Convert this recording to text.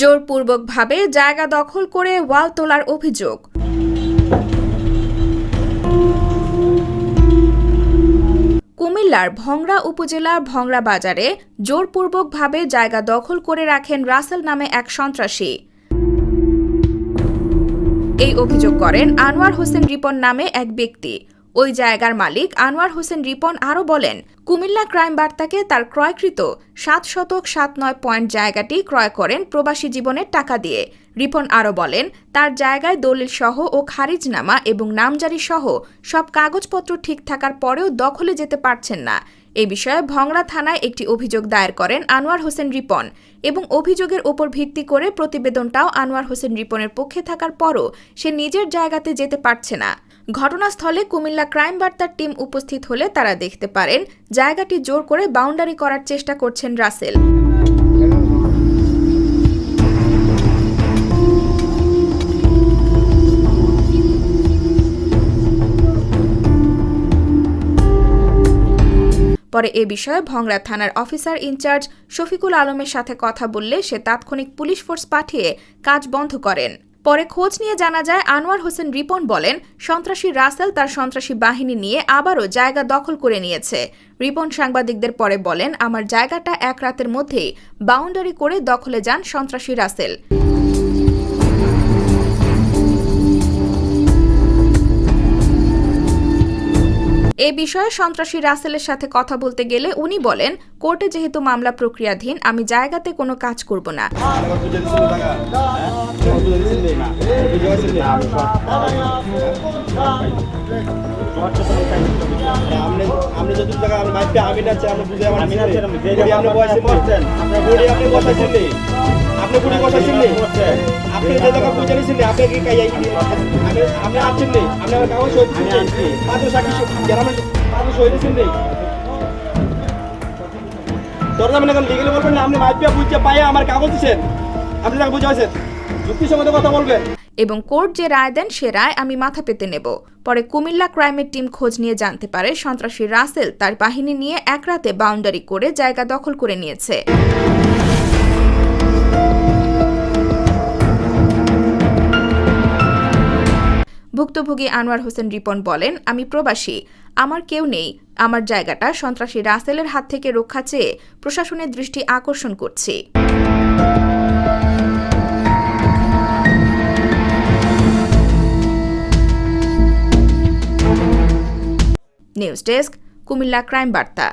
জোরপূর্বকভাবে জায়গা দখল করে ওয়াল তোলার অভিযোগ। কুমিল্লার ভংরা উপজেলার ভংরা বাজারে জোরপূর্বকভাবে জায়গা দখল করে রাখেন রাসেল নামে এক সন্ত্রাসী। এই অভিযোগ করেন আনোয়ার হোসেন রিপন নামে এক ব্যক্তি। ওই জায়গার মালিক আনোয়ার হোসেন রিপন আরও বলেন, কুমিল্লা ক্রাইম বার্তাকে তার ক্রয়কৃত সাত শতক সাত নয় পয়েন্ট জায়গাটি ক্রয় করেন প্রবাসী জীবনের টাকা দিয়ে। রিপন আরও বলেন, তার জায়গায় দলিল সহ ও খারিজনামা এবং নামজারি সহ সব কাগজপত্র ঠিক থাকার পরেও দখলে যেতে পারছেন না। এ বিষয়ে ভংরা থানায় একটি অভিযোগ দায়ের করেন আনোয়ার হোসেন রিপন এবং অভিযোগের ওপর ভিত্তি করে প্রতিবেদনটাও আনোয়ার হোসেন রিপনের পক্ষে থাকার পরও সে নিজের জায়গাতে যেতে পারছে না। ঘটনাস্থলে কুমিল্লা ক্রাইম বার্তার টিম উপস্থিত হলে তারা দেখতে পারেন, জায়গাটি জোর করে বাউন্ডারি করার চেষ্টা করছেন রাসেল। পরে এ বিষয়ে ভংরা থানার অফিসার ইনচার্জ শফিকুল আলমের সাথে কথা বললে সে তাৎক্ষণিক পুলিশ ফোর্স পাঠিয়ে কাজ বন্ধ করেন। পরে খোঁজ নিয়ে জানা যায়, আনোয়ার হোসেন রিপন বলেন, সন্ত্রাসী রাসেল তার সন্ত্রাসী বাহিনী নিয়ে আবারও জায়গা দখল করে নিয়েছে। রিপন সাংবাদিকদের পরে বলেন, আমার জায়গাটা এক রাতের মধ্যেই বাউন্ডারি করে দখলে যান সন্ত্রাসী রাসেল। এ বিষয়ে সন্ত্রাসী রাসেলের সাথে কথা বলতে গেলে উনি বলেন, কোর্টে যেহেতু মামলা প্রক্রিয়াধীন, আমি জায়গাতে কোনো কাজ করব না। না আপনি আপনি যদি টাকা আমি মাইপে আমি না চাই আপনি বুঝে আমার আমি না বুড়ি আপনি বয়সে করছেন আপনার বুড়ি আপনি বসাইছিলেন আপনি বুড়ি বসাইছিলেন আপনি যে টাকা বুঝে নিছিলেন আপনি কি কাই আপনি আপনি আছেন নি। আপনি আমার কাগজ সই দিছিলেন পাঁচ সাক্ষী গ্রামে পাঁচ সই দিছিলেন তোর নামে এখন লিগেলে বলবেন না আপনি মাইপিয়া বুঝছে পায়ে আমার কাগজ দিচ্ছেন আপনি তাকে বুঝে আছেন যুক্তিসঙ্গত কথা বলবেন। এবং কোর্ট যে রায় দেন, সে রায় আমি মাথা পেতে নেব। পরে কুমিল্লা ক্রাইমের টিম খোঁজ নিয়ে জানতে পারে, সন্ত্রাসী রাসেল তার বাহিনী নিয়ে এক রাতে বাউন্ডারি করে জায়গা দখল করে নিয়েছে। ভুক্তভোগী আনোয়ার হোসেন রিপন বলেন, আমি প্রবাসী, আমার কেউ নেই, আমার জায়গাটা সন্ত্রাসী রাসেলের হাত থেকে রক্ষা চেয়ে প্রশাসনের দৃষ্টি আকর্ষণ করছি। নিউজ ডেস্ক কুমিল্লা ক্রাইম বার্তা